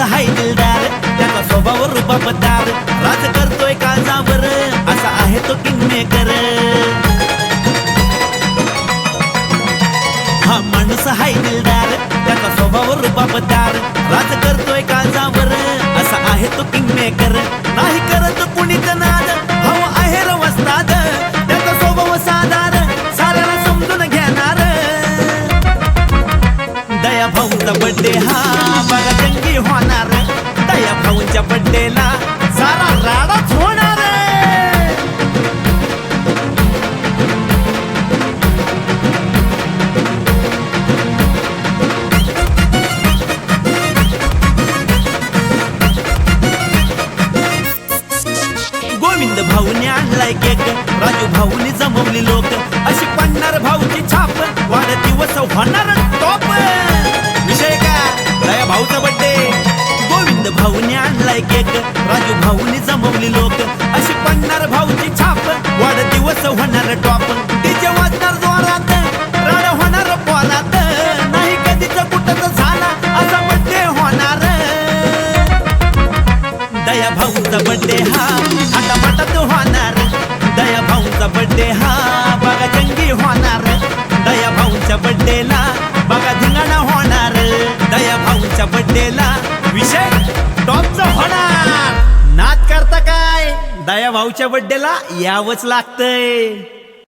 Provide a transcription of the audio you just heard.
असा हाय दिलदार त्याचा स्वभाव रुबाबदार राज करतोय काळजावर असा आहे तो किंगमेकर हा माणूस हाय दिलदार त्याचा स्वभाव रुबाबदार राज करतोय काळजावर असा आहे तो किंगमेकर नाही करत कुणीच नाद भाऊ आहे रवस्ताद. त्याचा स्वभाव साधार साऱ्याला समजून घेणार. दया भाऊचा बड्डे हा बघा जंगी हो गोविंद भाऊने आणलाय केक. राजू भाऊने जमवली लोक. अशी पडणार भाऊची छाप. वाढदिवस होणार टॉप. विषय का दया भाऊचा बड्डे गोविंद भाऊने आणलाय केक. राजू भाऊने जमवली लोक. अशी पडणार भाऊची छाप. बड्डेला विषय टॉपचा होणार. नाच करता काय? दया भाऊच्या बड्डेला यावंच लागतंय.